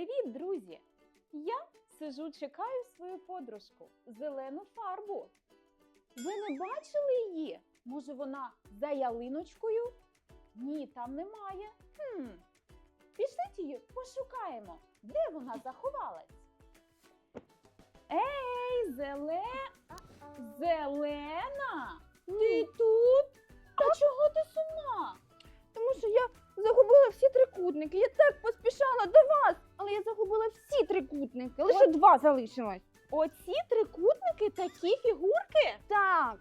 Привіт, друзі! Я сижу, чекаю свою подружку зелену фарбу. Ви не бачили її? Може, вона за ялиночкою? Ні, там немає. Хм. Пішліть її пошукаємо. Де вона заховалась? Ей, зеле... Зелена! Ти тут? А чого ти сумна? Тому що я загубила всі трикутники. Я трикутники. Лише От. два залишилось. Оці трикутники такі фігурки? Так.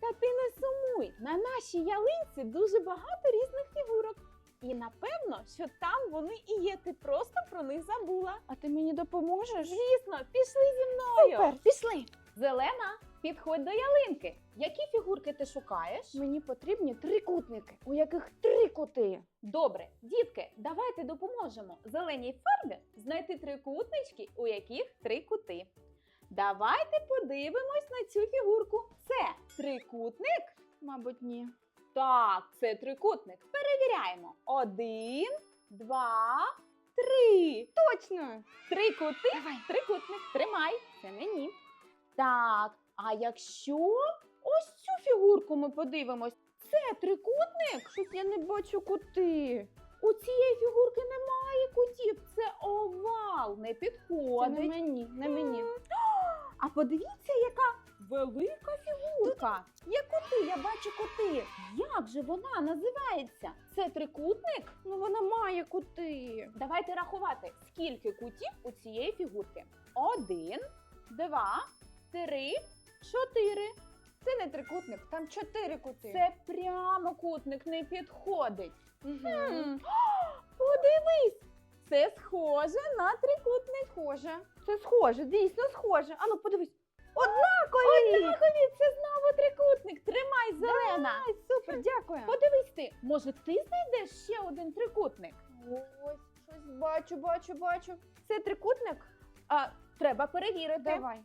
Та ти не сумуй. На нашій ялинці дуже багато різних фігурок. І напевно, що там вони і є. Ти просто про них забула. А ти мені допоможеш? Звісно, пішли зі мною. Супер, пішли. Зелена, підходь до ялинки. Які фігурки ти шукаєш? Мені потрібні трикутники, у яких три кути. Добре, дітки, давайте допоможемо зеленій фарбі знайти трикутнички, у яких три кути. Давайте подивимось на цю фігурку. Це трикутник. Мабуть, ні. Так, це трикутник. Перевіряємо. Один, два, три. Точно. Три кути. Давай. Трикутник. Тримай. Це мені. Так, а якщо ось цю фігурку ми подивимось, це трикутник. Щось я не бачу кути. У цієї фігурки немає кутів. Це овал. Не Це підходить. не мені, не мені. А подивіться, яка велика фігурка. Є кути, я бачу кути. Як же вона називається? Це трикутник? Ну вона має кути. Давайте рахувати, скільки кутів у цієї фігурки. Один, два, три, чотири. Це не трикутник, там чотири кути. Це прямокутник не підходить. Хм. Подивись, це схоже на трикутник. Схоже. Це схоже, дійсно схоже. Ану, подивись. Однакові! Однакові, це знову трикутник. Тримай, зелена. Ай, супер, дякую. Подивись ти, може, ти знайдеш ще один трикутник? Ось, щось бачу, бачу, бачу. Це трикутник? А, треба перевірити. Давай.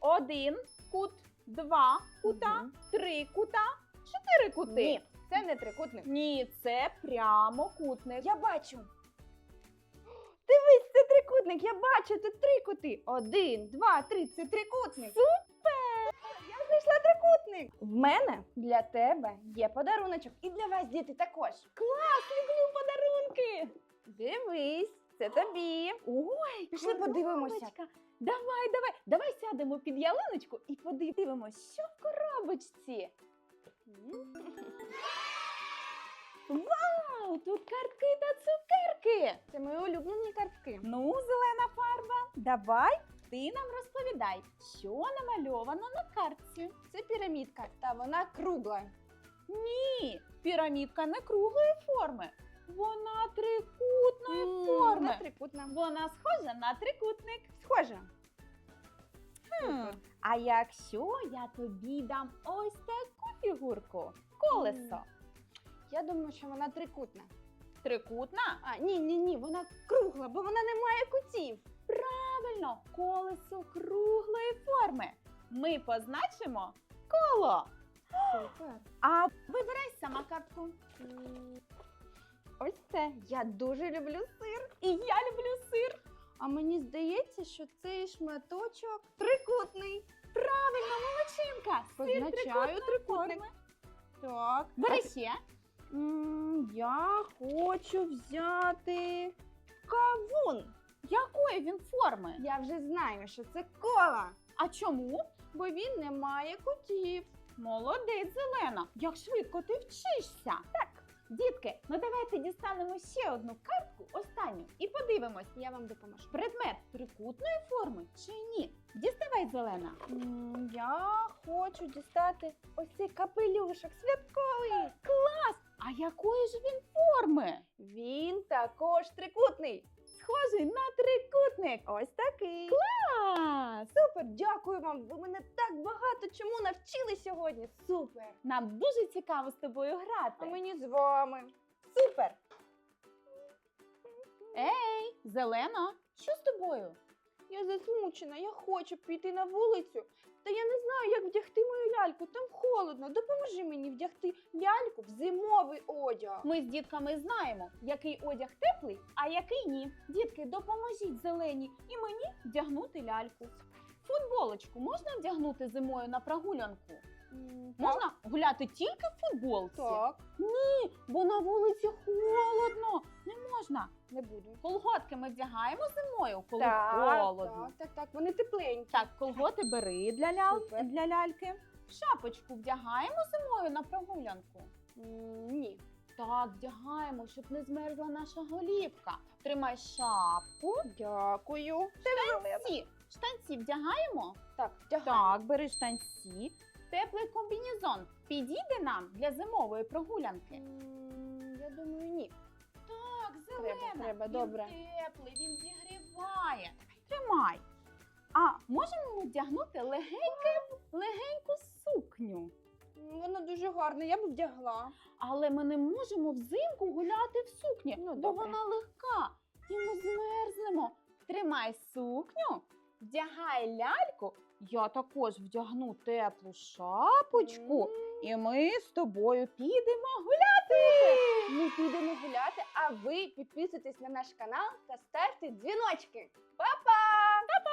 Один кут, два кута, Мгм. три кута, чотири кути. Ні, це не трикутник. Ні, це прямокутник. Я бачу. Дивись, це трикутник. Я бачу тут три кути. Один, два, три. Це трикутник. Супер! Я знайшла трикутник. В мене для тебе є подаруночок. І для вас, діти, також. Клас, люблю подарунки. Дивись, це тобі. Ой, Пішли подивимося. коробочка. Давай, давай, давай сядемо під ялиночку і подивимось, що в коробочці. Вау, тут картки та цукерки. Це мої улюблені картки. Ну, зелена фарба, давай ти нам розповідай, що намальовано на картці. Це пірамідка, та вона кругла. Ні, пірамідка не круглої форми. Вона трикутної М, форми. Вона трикутна. Вона схожа на трикутник. Схожа. Хм, А якщо я тобі дам ось таку фігурку, колесо, Я думаю, що вона трикутна. трикутна? А, ні, ні, ні, вона кругла, бо вона не має кутів. Правильно, колесо круглої форми. Ми позначимо коло. Супер. А вибирай сама картку. Ось це. Я дуже люблю сир. І я люблю сир. А мені здається, що цей шматочок трикутний. Правильно, молодчинка. Сир Позначаю трикутник. Так. Бери ще. М, Я хочу взяти кавун. Якої він форми? Я вже знаю, що це кола, А чому? бо він не має кутів. Молодець, Зелена. Як швидко ти вчишся. Так. Дітки, ну давайте дістанемо ще одну картку, останню, і подивимось, Я вам допоможу. предмет трикутної форми чи ні. Діставай, Зелена. М, Я хочу дістати ось цей капелюшок святковий. Клас! А якої ж він форми? Він також трикутний. Схожий на трикутник. Ось такий. Клас! Супер, дякую вам. Ви мене так багато чому навчили сьогодні. Супер. Нам дуже цікаво з тобою грати. А мені з вами. Супер. Ей, Зелена, що з тобою? Я засмучена, я хочу піти на вулицю Та я не знаю, як вдягти мою ляльку. Там холодно. Допоможи мені вдягти ляльку в зимовий одяг. Ми з дітками знаємо, який одяг теплий, а який ні. Дітки, допоможіть зелені і мені вдягнути ляльку. Футболочку можна вдягнути зимою на прогулянку? Можна гуляти тільки в футболці? Так, Бо на вулиці холодно. Не можна. не буду. Колготки ми вдягаємо зимою, коли так, холодно. так, так, так, вони тепленькі. Так, колготи бери для, лял... Супер. для ляльки. Шапочку вдягаємо зимою на прогулянку. М, Ні. Так, вдягаємо, щоб не змерзла наша голівка. Тримай шапку. Дякую. Штанці. Штанці вдягаємо. Так, вдягай. Так, бери штанці. Теплий комбінезон підійде нам для зимової прогулянки. Я думаю, ні. Так, Треба, зелена. треба, він добре. теплий, він зігріває. Тримай. А можемо ми вдягнути легеньке, легеньку сукню. М, Воно дуже гарне, я б вдягла. Але ми не можемо взимку гуляти в сукні, Ну, бо добре. вона легка і ми змерзнемо. Тримай сукню, вдягай ляльку. Я також вдягну теплу шапочку, і ми з тобою підемо гуляти. Ми підемо гуляти, а ви підписуйтесь на наш канал та ставте дзвіночки. Па-па!